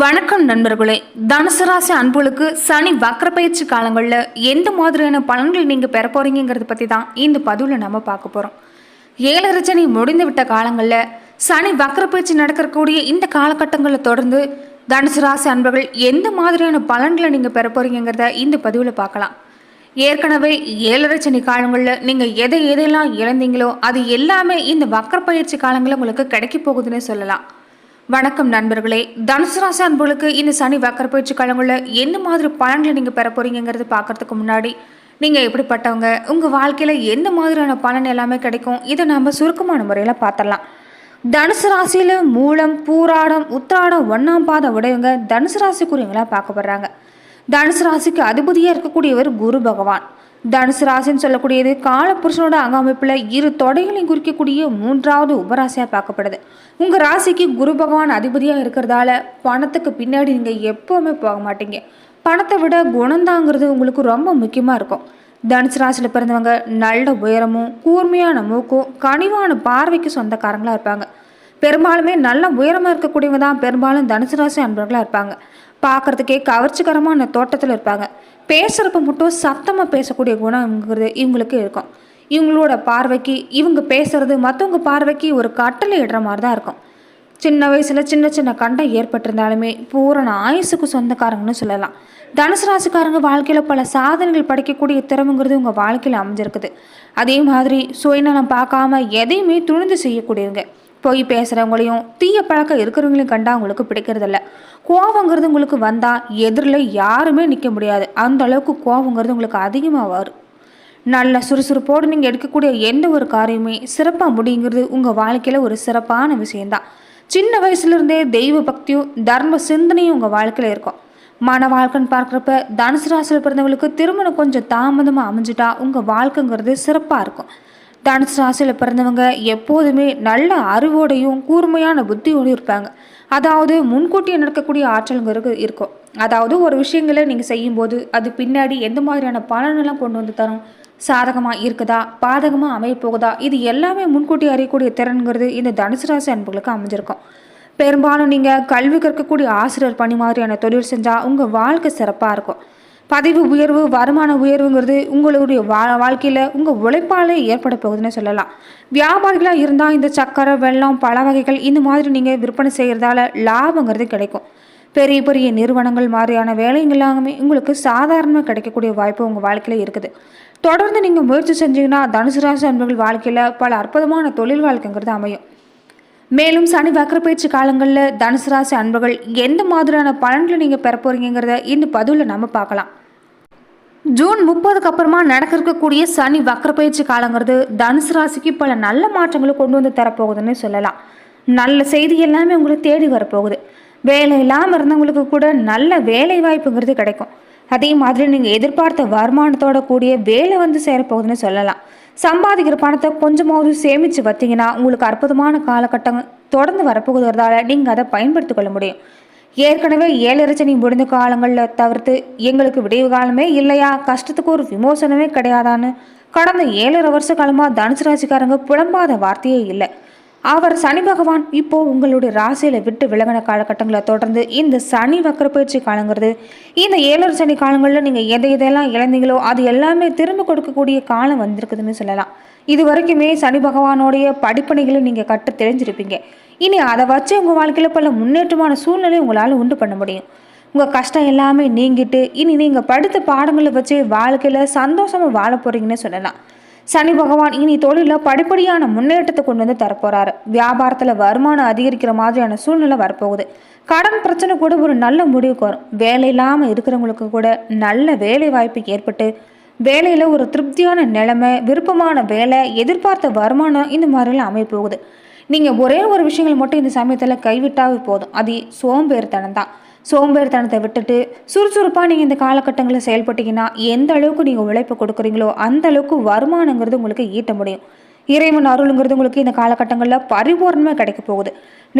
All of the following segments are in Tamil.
வணக்கம் நண்பர்களே. தனுசு ராசி அன்புகளுக்கு சனி வக்ர பயிற்சி காலங்களில் எந்த மாதிரியான பலன்கள் நீங்கள் பெற போறீங்கிறத பற்றி தான் இந்த பதிவில் நம்ம பார்க்க போகிறோம் ஏழரை சனி முடிந்து விட்ட காலங்களில் சனி வக்ர பயிற்சி நடக்கக்கூடிய இந்த காலகட்டங்களில் தொடர்ந்து தனுசு ராசி அன்பர்கள் எந்த மாதிரியான பலன்களை நீங்கள் பெற போறீங்கிறத இந்த பதிவில் பார்க்கலாம். ஏற்கனவே ஏழரை சனி காலங்களில் நீங்கள் எதை எதையெல்லாம் இழந்தீங்களோ அது எல்லாமே இந்த வக்ர பயிற்சி காலங்களில் உங்களுக்கு கிடைக்க போகுதுன்னு சொல்லலாம். வணக்கம் நண்பர்களே. தனுசு ராசி அன்பர்களுக்கு இந்த சனி வக்கர பயிற்சி காலங்களில் என்ன மாதிரி பலன்களை நீங்கள் பெற போறீங்கிறது பார்க்கறதுக்கு முன்னாடி நீங்கள் எப்படிப்பட்டவங்க உங்கள் வாழ்க்கையில் எந்த மாதிரியான பலன் எல்லாமே கிடைக்கும் இதை நம்ம சுருக்கமான முறையில் பார்த்துடலாம். தனுசு ராசியில் மூலம் பூராடம் உத்திராடம் ஒன்றாம் பாதை உடையவங்க தனுசு ராசிக்குரியவங்களாக பார்க்கப்படுறாங்க. தனுசு ராசிக்கு அதிபதியாக இருக்கக்கூடியவர் குரு பகவான். தனுசு ராசின்னு சொல்லக்கூடியது காலப்புருஷனோட அங்கமைப்பில் இரு தொடைகளையும் குறிக்கக்கூடிய மூன்றாவது உபராசியாக பார்க்கப்படுது. உங்கள் ராசிக்கு குரு பகவான் அதிபதியாக இருக்கிறதால பணத்துக்கு பின்னாடி நீங்கள் எப்போவுமே போக மாட்டீங்க. பணத்தை விட குணந்தாங்கிறது உங்களுக்கு ரொம்ப முக்கியமாக இருக்கும். தனுசு ராசியில் பிறந்தவங்க நல்ல உயரமும் கூர்மையான மூக்கும் கனிவான பார்வைக்கு சொந்தக்காரங்களாக இருப்பாங்க. பெரும்பாலுமே நல்ல உயரமாக இருக்கக்கூடியவங்க தான் பெரும்பாலும் தனுசு ராசி அன்பர்களாக இருப்பாங்க. பார்க்கறதுக்கே கவர்ச்சிகரமான தோட்டத்தில் இருப்பாங்க. பேசுகிறப்ப மட்டும் சத்தமாக பேசக்கூடிய குணங்கிறது இவங்களுக்கு இருக்கும். இவங்களோட பார்வைக்கு இவங்க பேசுறது மற்றவங்க பார்வைக்கு ஒரு கட்டளை இடுற மாதிரி தான் இருக்கும். சின்ன வயசில் சின்ன சின்ன கண்டம் ஏற்பட்டிருந்தாலுமே பூரண ஆயுசுக்கு சொந்தக்காரங்கன்னு சொல்லலாம். தனுசு ராசிக்காரங்க வாழ்க்கையில் பல சாதனைகள் படைக்கக்கூடிய திறமைங்கிறது உங்கள் வாழ்க்கையில் அமைஞ்சிருக்குது. அதே மாதிரி சுயநலம் பார்க்காம எதையுமே துணிந்து செய்யக்கூடியவங்க. பொய் பேசுகிறவங்களையும் தீய பழக்கம் இருக்கிறவங்களையும் கண்டா உங்களுக்கு பிடிக்கிறதில்ல. கோவங்கிறது உங்களுக்கு வந்தால் எதிரில் யாருமே நிற்க முடியாது. அந்த அளவுக்கு கோவங்கிறது உங்களுக்கு அதிகமாக வரும். நல்ல சுறுசுறுப்போடு நீங்கள் எடுக்கக்கூடிய எந்த ஒரு காரியமே சிறப்பாக முடியுங்கிறது உங்கள் வாழ்க்கையில் ஒரு சிறப்பான விஷயந்தான் சின்ன வயசுலேருந்தே தெய்வ பக்தியும் தர்ம சிந்தனையும் உங்கள் வாழ்க்கையில் இருக்கும். மன வாழ்க்கைன்னு பார்க்குறப்ப தனுசு ராசியில் பிறந்தவங்களுக்கு திருமணம் கொஞ்சம் தாமதமாக அமைஞ்சிட்டா உங்கள் வாழ்க்கைங்கிறது சிறப்பாக இருக்கும். தனுசு ராசியில் பிறந்தவங்க எப்போதுமே நல்ல அறிவோடையும் கூர்மையான புத்தியோடையும் இருப்பாங்க. அதாவது முன்கூட்டியே நடக்கக்கூடிய ஆற்றல்ங்கிறது இருக்கும். அதாவது ஒரு விஷயங்களை நீங்கள் செய்யும்போது அது பின்னாடி எந்த மாதிரியான பலனெல்லாம் கொண்டு வந்து தரும்? சாதகமாக இருக்குதா? பாதகமாக அமைய போகுதா இது எல்லாமே முன்கூட்டி அறியக்கூடிய திறன்கிறது இந்த தனுசு ராசி அன்புகளுக்கு அமைஞ்சிருக்கும். பெரும்பாலும் நீங்கள் கல்வி கற்கக்கூடிய ஆசிரியர் பணி மாதிரியான தொழில் செஞ்சால் உங்கள் வாழ்க்கை சிறப்பாக இருக்கும். பதவி உயர்வு வருமான உயர்வுங்கிறது உங்களுடைய வா வாழ்க்கையில் உங்கள் உழைப்பாலே ஏற்பட போகுதுன்னு சொல்லலாம். வியாபாரிகளாக இருந்தால் இந்த சக்கரை வெல்லம் பழ வகைகள் இந்த மாதிரி நீங்கள் விற்பனை செய்கிறதால லாபங்கிறது கிடைக்கும். பெரிய பெரிய நிறுவனங்கள் மாதிரியான வேலைங்க எல்லாமே உங்களுக்கு சாதாரணமாக கிடைக்கக்கூடிய வாய்ப்பு உங்கள் வாழ்க்கையில் இருக்குது. தொடர்ந்து நீங்கள் முயற்சி செஞ்சீங்கன்னா தனுசு ராசி அன்பர்கள் வாழ்க்கையில் பல அற்புதமான தொழில் வாழ்க்கைங்கிறது அமையும். மேலும் சனி வக்கரப்பயிற்சி காலங்களில் தனுசு ராசி அன்பர்கள் எந்த மாதிரியான பலன்களை நீங்கள் பெற போகிறீங்கிறத இந்த பதிவில் நம்ம பார்க்கலாம். ஜூன் முப்பதுக்கு அப்புறமா நடக்க இருக்கக்கூடிய சனி வக்கரப்பயிற்சி காலங்கிறது தனுசு ராசிக்கு பல நல்ல மாற்றங்களை கொண்டு வந்து தரப்போகுதுன்னு சொல்லலாம். நல்ல செய்தி எல்லாமே உங்களை தேடி வரப்போகுது. வேலை இல்லாமல் இருந்தவங்களுக்கு கூட நல்ல வேலை வாய்ப்புங்கிறது கிடைக்கும். அதே மாதிரி நீங்கள் எதிர்பார்த்த வருமானத்தோட கூடிய வேலை வந்து சேரப்போகுதுன்னு சொல்லலாம். சம்பாதிக்கிற பணத்தை கொஞ்சமாவது சேமித்து பார்த்தீங்கன்னா உங்களுக்கு அற்புதமான காலகட்டம் தொடர்ந்து வரப்போகுதுறதால நீங்கள் அதை பயன்படுத்திக் கொள்ள முடியும். ஏற்கனவே ஏழரசனி முடிந்த காலங்களில் தவிர்த்து எங்களுக்கு விடிவு காலமே இல்லையா? கஷ்டத்துக்கு ஒரு விமோசனமே கிடையாதான்னு. கடந்த ஏழரை வருஷ காலமாக தனுசு ராசிக்காரங்க புலம்பாத வார்த்தையே இல்லை. அவர் சனி பகவான் இப்போ உங்களுடைய ராசியில விட்டு விலகின காலகட்டங்களை தொடர்ந்து இந்த சனி வக்கர பயிற்சி காலங்கிறது இந்த ஏழரை சனி காலங்களில் நீங்கள் எதை எதெல்லாம் இழந்தீங்களோ அது எல்லாமே திரும்ப கொடுக்கக்கூடிய காலம் வந்திருக்குதுன்னு சொல்லலாம். இது வரைக்குமே சனி பகவானோடைய படிப்பணிகளை நீங்கள் கற்று தெரிஞ்சிருப்பீங்க. இனி அதை வச்சு உங்கள் வாழ்க்கையில் பல முன்னேற்றமான சூழ்நிலை உங்களால் உண்டு பண்ண முடியும். உங்கள் கஷ்டம் எல்லாமே நீங்கிட்டு இனி நீங்கள் படித்த பாடங்களை வச்சு வாழ்க்கையில் சந்தோஷமாக வாழ போகிறீங்கன்னு சொல்லலாம். சனி பகவான் இனி தொழிலில் படிப்படியான முன்னேற்றத்தை கொண்டு வந்து தரப்போறாரு. வியாபாரத்தில் வருமானம் அதிகரிக்கிற மாதிரியான சூழ்நிலை வரப்போகுது. கடன் பிரச்சனை கூட ஒரு நல்ல முடிவுக்கு வரும். வேலை இல்லாமல் இருக்கிறவங்களுக்கு கூட நல்ல வேலை வாய்ப்பு ஏற்பட்டு வேலையில் ஒரு திருப்தியான நிலைமை விருப்பமான வேலை எதிர்பார்த்த வருமானம் இந்த மாதிரிலாம் அமைப்போகுது. நீங்கள் ஒரே ஒரு விஷயங்கள் மட்டும் இந்த சமயத்தில் கைவிட்டாவே போதும். அது சோம்பேறித்தனம் தான் சோம்பேறித்தனத்தை விட்டுட்டு சுறுசுறுப்பாக நீங்கள் இந்த காலகட்டங்களில் செயல்பட்டீங்கன்னா எந்த அளவுக்கு நீங்கள் உழைப்பு கொடுக்குறீங்களோ அந்த அளவுக்கு வருமானங்கிறது உங்களுக்கு ஈட்ட முடியும். இறைவன் அருளுங்கிறது உங்களுக்கு இந்த காலகட்டங்களில் பரிபூர்ணமாக கிடைக்க போகுது.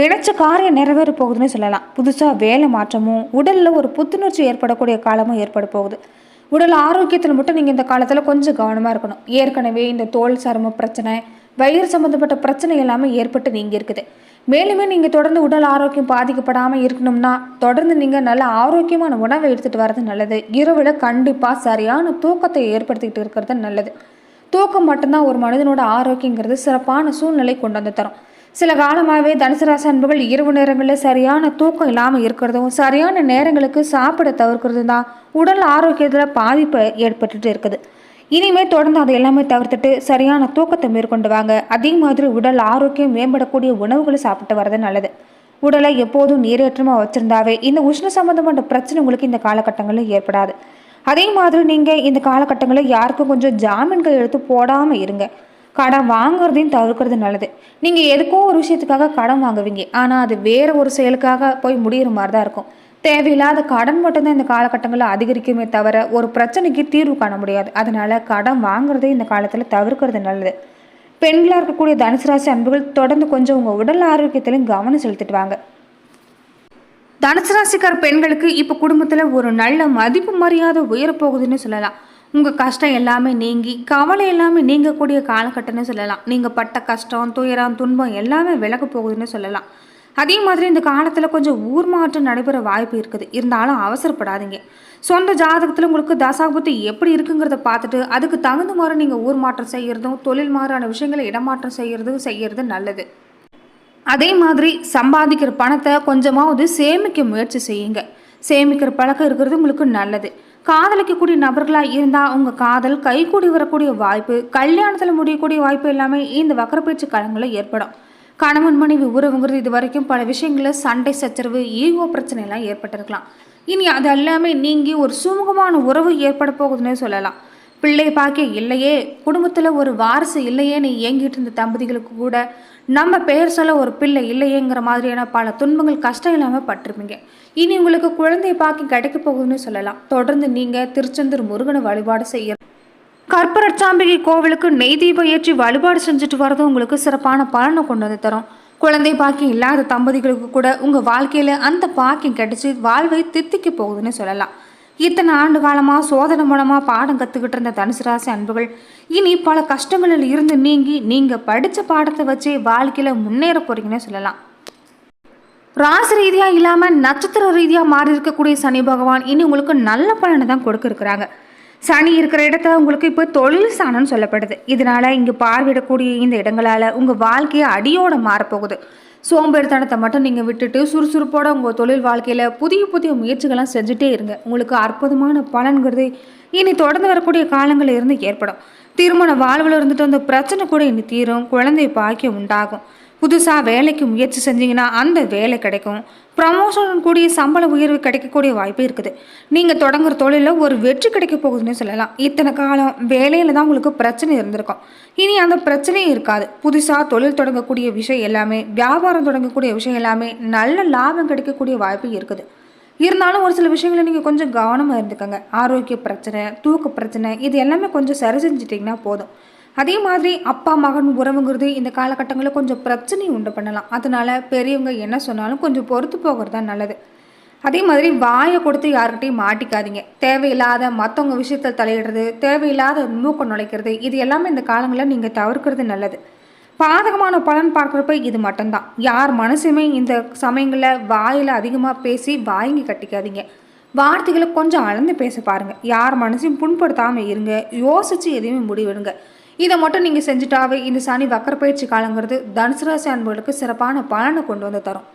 நினைச்ச காரியம் நிறைவேற போகுதுன்னு சொல்லலாம். புதுசாக வேலை மாற்றமும் உடலில் ஒரு புத்துணர்ச்சி ஏற்படக்கூடிய காலமும் ஏற்பட போகுது. உடல் ஆரோக்கியத்தில் மட்டும் நீங்கள் இந்த காலத்தில் கொஞ்சம் கவனமாக இருக்கணும். ஏற்கனவே இந்த தோல் சரும பிரச்சனை வயிறு சம்மந்தப்பட்ட பிரச்சனை எல்லாமே ஏற்பட்டு நீங்கி இருக்குது மேலுமே நீங்கள் தொடர்ந்து உடல் ஆரோக்கியம் பாதிக்கப்படாமல் இருக்கணும்னா தொடர்ந்து நீங்கள் நல்ல ஆரோக்கியமான உணவை எடுத்துகிட்டு வர்றது நல்லது. இரவில் கண்டிப்பாக சரியான தூக்கத்தை ஏற்படுத்திக்கிட்டு இருக்கிறது நல்லது. தூக்கம் மட்டும்தான் ஒரு மனிதனோட ஆரோக்கியங்கிறது சிறப்பான சூழ்நிலை கொண்டு வந்து தரும். சில காலமாகவே தனுசராசி அன்புகள் இரவு நேரங்களில் சரியான தூக்கம் இல்லாமல் இருக்கிறதும் சரியான நேரங்களுக்கு சாப்பிட தவிர்க்கிறதும் தான் உடல் ஆரோக்கியத்தில் பாதிப்பு ஏற்பட்டுட்டு இருக்குது. இனிமேல் தொடர்ந்து அதை எல்லாமே தவிர்த்துட்டு சரியான தூக்கத்தை மேற்கொண்டு வாங்க. அதே மாதிரி உடல் ஆரோக்கியம் மேம்படக்கூடிய உணவுகளை சாப்பிட்டு வர்றது நல்லது. உடலை எப்போதும் நீரேற்றமாக வச்சுருந்தாவே இந்த உஷ்ண சம்மந்தமான பிரச்சனை உங்களுக்கு இந்த காலகட்டங்களில் ஏற்படாது. அதே மாதிரி நீங்கள் இந்த காலகட்டங்களில் யாருக்கும் கொஞ்சம் ஜாமீன்கள் எடுத்து போடாமல் இருங்க. கடன் வாங்குறதையும் தவிர்க்கிறது நல்லது. நீங்கள் எதுக்கோ ஒரு விஷயத்துக்காக கடன் வாங்குவீங்க. ஆனால் அது வேறு ஒரு செயலுக்காக போய் முடிகிற மாதிரி தான் இருக்கும். தேவையில்லாத கடன் மட்டும்தான் இந்த காலகட்டங்களில் அதிகரிக்குமே தவிர ஒரு பிரச்சனைக்கு தீர்வு காண முடியாது. அதனால் கடன் வாங்குறதே இந்த காலத்தில் தவிர்க்கிறது நல்லது. பெண்களாக இருக்கக்கூடிய தனுசு ராசி அன்புகள் தொடர்ந்து கொஞ்சம் உங்கள் உடல் ஆரோக்கியத்திலையும் கவனம் செலுத்திட்டு வாங்க தனுசு ராசிக்கார பெண்களுக்கு இப்போ குடும்பத்தில் ஒரு நல்ல மதிப்பு மரியாதை உயரப்போகுதுன்னு சொல்லலாம். உங்கள் கஷ்டம் எல்லாமே நீங்கி கவலை எல்லாமே நீங்கக்கூடிய காலகட்டம்னு சொல்லலாம். நீங்கள் பட்ட கஷ்டம் துயரம் துன்பம் எல்லாமே விலக போகுதுன்னு சொல்லலாம். அதே மாதிரி இந்த காலத்தில் கொஞ்சம் ஊர் மாற்றம் நடைபெற வாய்ப்பு இருக்குது. இருந்தாலும் அவசரப்படாதீங்க. சொந்த ஜாதகத்தில் உங்களுக்கு தசாபுத்தி எப்படி இருக்குங்கிறத பார்த்துட்டு அதுக்கு தகுந்த மாதிரி நீங்கள் ஊர் மாற்றம் செய்கிறதும் தொழில் மாறான விஷயங்களை இடமாற்றம் செய்கிறதும் செய்கிறது நல்லது. அதே மாதிரி சம்பாதிக்கிற பணத்தை கொஞ்சமாவது சேமிக்க முயற்சி செய்யுங்க. சேமிக்கிற பழக்கம் இருக்கிறது உங்களுக்கு நல்லது. காதலிக்கக்கூடிய நபர்களாக இருந்தால் உங்கள் காதல் கைகூடி வரக்கூடிய வாய்ப்பு கல்யாணத்தில் முடியக்கூடிய வாய்ப்பு எல்லாமே இந்த வக்கரப்பயிற்சி காலங்களில் ஏற்படும். கணவன் மனைவி உறவுங்கிறது இது வரைக்கும் பல விஷயங்களில் சண்டை சச்சரவு ஈகோ பிரச்சனைலாம் ஏற்பட்டிருக்கலாம். இனி அது எல்லாமே நீங்கி ஒரு சுமூகமான உறவு ஏற்பட போகுதுன்னே சொல்லலாம். பிள்ளை பார்க்க இல்லையே குடும்பத்தில் ஒரு வாரிசு இல்லையேன்னு ஏங்கிட்டு இருந்த தம்பதிகளுக்கு கூட நம்ம பெயர் சொல்ல ஒரு பிள்ளை இல்லையேங்கிற மாதிரியான பல துன்பங்கள் கஷ்டம் இல்லாமல் பட்டிருப்பீங்க. இனி உங்களுக்கு குழந்தைய பாக்கி கிடைக்க போகுதுன்னு சொல்லலாம். தொடர்ந்து நீங்கள் திருச்செந்தூர் முருகனை வழிபாடு செய்ய கற்பரச்சாம்பிகை கோவிலுக்கு நெய் தீபம் ஏற்றி வழிபாடு செஞ்சுட்டு வரதும் உங்களுக்கு சிறப்பான பலனை கொண்டு வந்து தரும். குழந்தை பாக்கியம் இல்லாத தம்பதிகளுக்கு கூட உங்கள் வாழ்க்கையில் அந்த பாக்கியம் கிடைச்சி வாழ்வை தித்திக்க போகுதுன்னு சொல்லலாம். இத்தனை ஆண்டு காலமாக சோதனை மூலமாக பாடம் கற்றுக்கிட்டு இருந்த தனுசு ராசி அன்புகள் இனி பல கஷ்டங்களில் இருந்து நீங்கி நீங்கள் படித்த பாடத்தை வச்சே வாழ்க்கையில் முன்னேற போகிறீங்கன்னு சொல்லலாம். ராசி ரீதியாக இல்லாமல் நட்சத்திர ரீதியாக மாறி இருக்கக்கூடிய சனி பகவான் இனி உங்களுக்கு நல்ல பலனை தான் கொடுக்க இருக்கிறாங்க. சனி இருக்கிற இடத்த உங்களுக்கு இப்போ தொழில் சாணம்னு சொல்லப்படுது. இதனால இங்கே பார்வையிடக்கூடிய இந்த இடங்களால் உங்கள் வாழ்க்கையை அடியோட மாறப்போகுது. சோம்பேறித்தனத்தை மட்டும் நீங்கள் விட்டுட்டு சுறுசுறுப்போட உங்கள் தொழில் வாழ்க்கையில் புதிய புதிய முயற்சிகள்லாம் செஞ்சுட்டே இருங்க. உங்களுக்கு அற்புதமான பலன்கிறது இனி தொடர்ந்து வரக்கூடிய காலங்களில் இருந்து ஏற்படும். திருமண வாழ்வில் இருந்துட்டு அந்த பிரச்சனை கூட இனி தீரும். குழந்தை பாக்கியம் உண்டாகும். புதுசாக வேலைக்கு முயற்சி செஞ்சீங்கன்னா அந்த வேலை கிடைக்கும். ப்ரமோஷன் கூடிய சம்பள உயர்வு கிடைக்கக்கூடிய வாய்ப்பு இருக்குது. நீங்கள் தொடங்குற தொழிலில் ஒரு வெற்றி கிடைக்க போகுதுன்னு சொல்லலாம். இத்தனை காலம் வேலையில் தான் உங்களுக்கு பிரச்சனை இருந்திருக்கும். இனி அந்த பிரச்சனையும் இருக்காது. புதுசாக தொழில் தொடங்கக்கூடிய விஷயம் எல்லாமே வியாபாரம் தொடங்கக்கூடிய விஷயம் எல்லாமே நல்ல லாபம் கிடைக்கக்கூடிய வாய்ப்பு இருக்குது. இருந்தாலும் ஒரு சில விஷயங்களை நீங்கள் கொஞ்சம் கவனமாக இருந்துக்கோங்க. ஆரோக்கிய பிரச்சனை தூக்க பிரச்சனை இது எல்லாமே கொஞ்சம் சரி செஞ்சிட்டிங்கன்னா போதும். அதே மாதிரி அப்பா மகன் உறவுங்கிறது இந்த காலகட்டங்களில் கொஞ்சம் பிரச்சனையை உண்டு பண்ணலாம். அதனால் பெரியவங்க என்ன சொன்னாலும் கொஞ்சம் பொறுத்து போகிறது தான் நல்லது. அதே மாதிரி வாயை கொடுத்து யாருக்கிட்டையும் மாட்டிக்காதீங்க. தேவையில்லாத மற்றவங்க விஷயத்தில் தலையிடுறது தேவையில்லாத மூக்கம் நுழைக்கிறது இது எல்லாமே இந்த காலங்களில் நீங்கள் தவிர்க்கிறது நல்லது. பாதகமான பலன் பார்க்குறப்ப இது மட்டும்தான். யார் மனசுமே இந்த சமயங்களில் வாயில் அதிகமாக பேசி வாங்கி கட்டிக்காதீங்க. வார்த்தைகளை கொஞ்சம் அளந்து பேச பாருங்கள் யார் மனசையும் புண்படுத்தாமல் இருங்க. யோசித்து எதையுமே முடிவெடுங்க. இதை மட்டும் நீங்கள் செஞ்சுட்டாவே இந்த சனி வக்கர பயிற்சி காலங்கிறது தனுசு ராசி அன்புகளுக்கு சிறப்பான பலனை கொண்டு வந்து தரும்.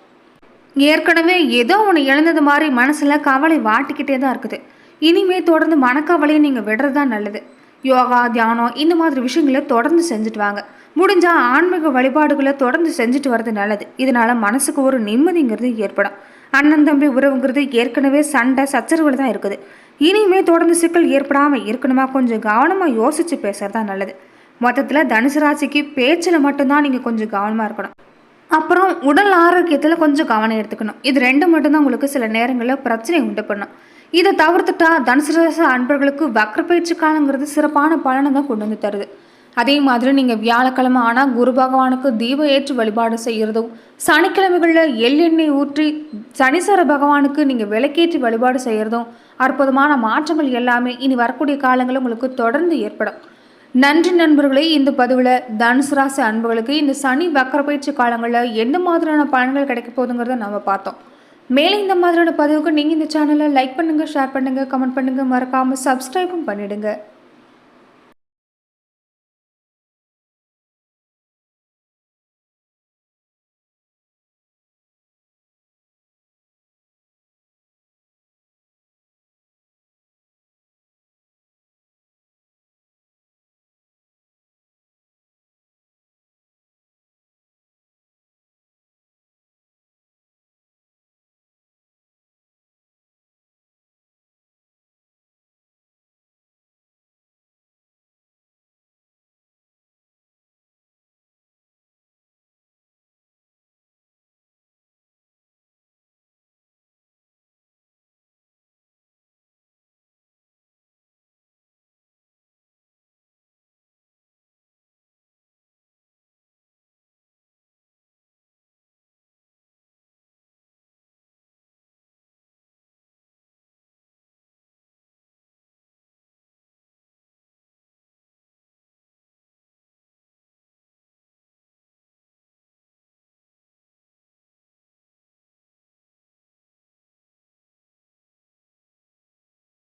ஏற்கனவே ஏதோ ஒன்று இழந்தது மாதிரி மனசில் கவலை வாட்டிக்கிட்டே தான் இருக்குது. இனிமே தொடர்ந்து மனக்கவலையை நீங்கள் விடுறது தான் நல்லது. யோகா தியானம் இந்த மாதிரி விஷயங்களை தொடர்ந்து செஞ்சுட்டு வாங்க. முடிஞ்சால் ஆன்மீக வழிபாடுகளை தொடர்ந்து செஞ்சுட்டு வர்றது நல்லது. இதனால் மனசுக்கு ஒரு நிம்மதிங்கிறது ஏற்படும். அண்ணன் தம்பி உறவுங்கிறது ஏற்கனவே சண்டை சச்சரவுகள் தான் இருக்குது. இனிமே தொடர்ந்து சிக்கல் ஏற்படாமல் இருக்கணுமா கொஞ்சம் கவனமாக யோசித்து பேசுகிறது தான் நல்லது. மொத்தத்தில் தனுசு ராசிக்கு பேச்சில் மட்டும்தான் நீங்கள் கொஞ்சம் கவனமாக இருக்கணும். அப்புறம் உடல் ஆரோக்கியத்தில் கொஞ்சம் கவனம் எடுத்துக்கணும். இது ரெண்டு மட்டும்தான் உங்களுக்கு சில நேரங்களில் பிரச்சனை உண்டு பண்ணும். இதை தவிர்த்துட்டா தனுசு ராசி அன்பர்களுக்கு வக்ர பயிற்சி காலங்கிறது சிறப்பான பலனை தான் கொண்டு வந்து தருது. அதே மாதிரி நீங்கள் வியாழக்கிழமை ஆனால் குரு பகவானுக்கு தீப ஏற்று வழிபாடு செய்கிறதும் சனிக்கிழமைகளில் எள்ளெண்ணெய் ஊற்றி சனீஸ்வர பகவானுக்கு நீங்கள் விளக்கேற்றி வழிபாடு செய்கிறதும் அற்புதமான மாற்றங்கள் எல்லாமே இனி வரக்கூடிய காலங்களில் உங்களுக்கு தொடர்ந்து ஏற்படும். நன்றி நண்பர்களே இந்த பதிவில் தனுசு ராசி அன்புகளுக்கு இந்த சனி வக்கரப்பயிற்சி காலங்களில் எந்த மாதிரியான பலன்கள் கிடைக்க போகுதுங்கிறத நம்ம பார்த்தோம். மேலே இந்த மாதிரியான பதிவுக்கு நீங்கள் இந்த சேனலை லைக் பண்ணுங்கள் ஷேர் பண்ணுங்கள் கமெண்ட் பண்ணுங்கள் மறக்காமல் சப்ஸ்கிரைபும் பண்ணிவிடுங்க